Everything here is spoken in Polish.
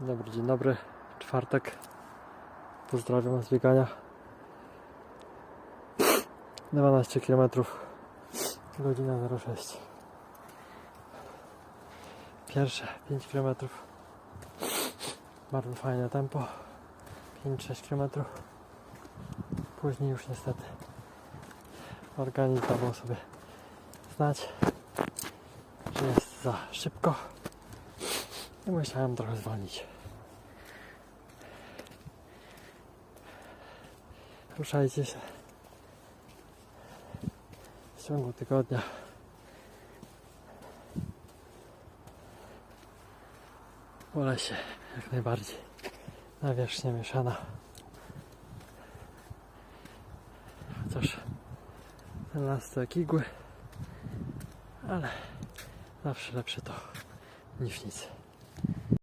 Dobry, dzień dobry. Czwartek. Pozdrawiam z biegania. 12 km. Godzina 06. Pierwsze 5 km. Bardzo fajne tempo. 5-6 km. Później już niestety organizm dawał sobie znać, że jest za szybko i musiałem trochę zwolnić. Ruszajcie się w ciągu tygodnia. W lesie jak najbardziej. Nawierzchnia mieszana. Chociaż ten las to jak igły, ale zawsze lepsze to niż nic.